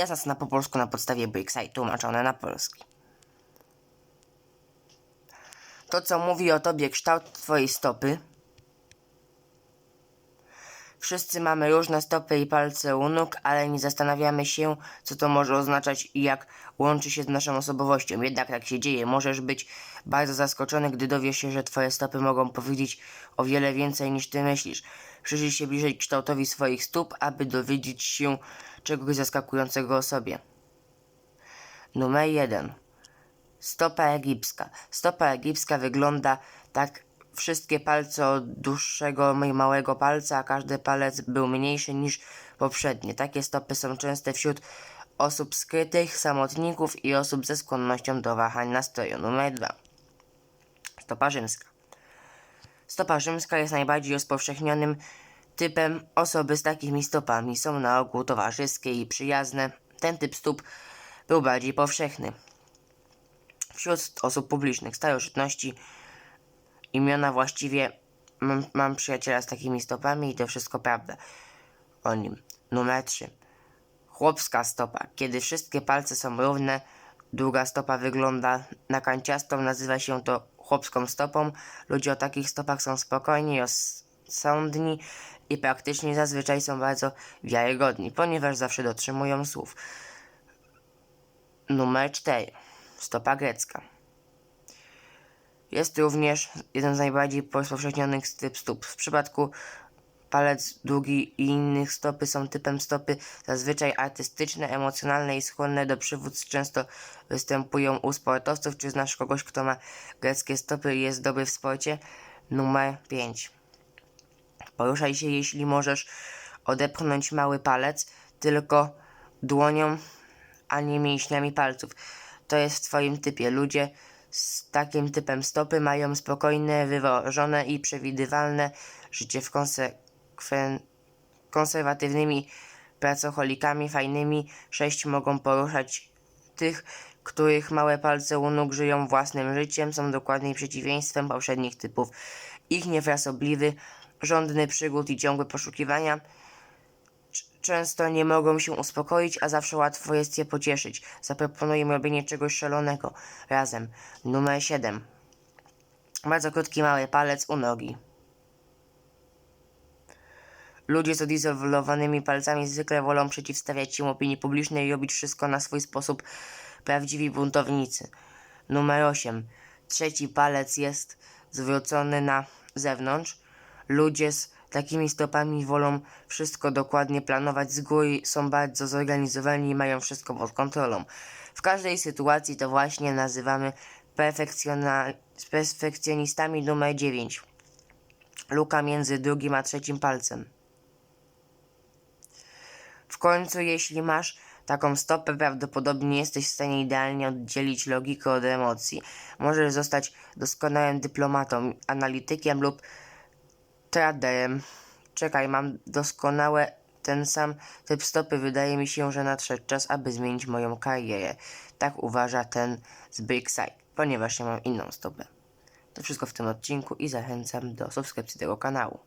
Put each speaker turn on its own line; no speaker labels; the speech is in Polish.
Jasna strona po polsku na podstawie Brickside, tłumaczone na polski. To, co mówi o tobie kształt twojej stopy. Wszyscy mamy różne stopy i palce u nóg, ale nie zastanawiamy się, co to może oznaczać i jak łączy się z naszą osobowością. Jednak tak się dzieje. Możesz być bardzo zaskoczony, gdy dowiesz się, że twoje stopy mogą powiedzieć o wiele więcej niż ty myślisz. Przyjrzyj się bliżej kształtowi swoich stóp, aby dowiedzieć się czegoś zaskakującego o sobie. Numer 1. Stopa egipska. Stopa egipska wygląda tak wszystkie palce od dłuższego i małego palca, a każdy palec był mniejszy niż poprzednie. Takie stopy są częste wśród osób skrytych, samotników i osób ze skłonnością do wahań nastroju. Numer 2. Stopa rzymska. Stopa rzymska jest najbardziej rozpowszechnionym typem osoby z takimi stopami. Są na ogół towarzyskie i przyjazne. Ten typ stóp był bardziej powszechny wśród osób publicznych. Starożytności imiona właściwie mam, mam przyjaciela z takimi stopami i to wszystko prawda o nim. Numer 3. Chłopska stopa. Kiedy wszystkie palce są równe, długa stopa wygląda na kanciastą, nazywa się to chłopską stopą. Ludzie o takich stopach są spokojni, rozsądni i praktycznie zazwyczaj są bardzo wiarygodni, ponieważ zawsze dotrzymują słów. Numer 4. Stopa grecka. Jest również jeden z najbardziej rozpowszechnionych typ stóp. W przypadku palec długi i innych stopy są typem stopy zazwyczaj artystyczne, emocjonalne i skłonne do przywództw. Często występują u sportowców. Czy znasz kogoś, kto ma greckie stopy i jest dobry w sporcie? Numer 5. Poruszaj się, jeśli możesz odepchnąć mały palec, tylko dłonią, a nie mięśniami palców. To jest w Twoim typie. Ludzie z takim typem stopy mają spokojne, wyważone i przewidywalne życie w konsekwen... konserwatywnymi pracocholikami fajnymi. Sześć mogą poruszać tych, których małe palce u nóg żyją własnym życiem, są dokładnie przeciwieństwem poprzednich typów. Ich niefrasobliwy, żądny przygód i ciągłe poszukiwania często nie mogą się uspokoić, a zawsze łatwo jest je pocieszyć. Zaproponuję im robienie czegoś szalonego razem. Numer 7. Bardzo krótki mały palec u nogi. Ludzie z odizolowanymi palcami zwykle wolą przeciwstawiać się opinii publicznej i robić wszystko na swój sposób. Prawdziwi buntownicy. Numer 8. Trzeci palec jest zwrócony na zewnątrz. Ludzie z takimi stopami wolą wszystko dokładnie planować z góry, są bardzo zorganizowani i mają wszystko pod kontrolą. W każdej sytuacji to właśnie nazywamy perfekcjonistami numer 9. Luka między drugim a trzecim palcem. W końcu, jeśli masz taką stopę, prawdopodobnie jesteś w stanie idealnie oddzielić logikę od emocji. Możesz zostać doskonałym dyplomatą, analitykiem lub traderem. Czekaj, mam doskonałe ten sam typ stopy. Wydaje mi się, że nadszedł czas, aby zmienić moją karierę. Tak uważa ten z Brickside, ponieważ ja mam inną stopę. To wszystko w tym odcinku i zachęcam do subskrypcji tego kanału.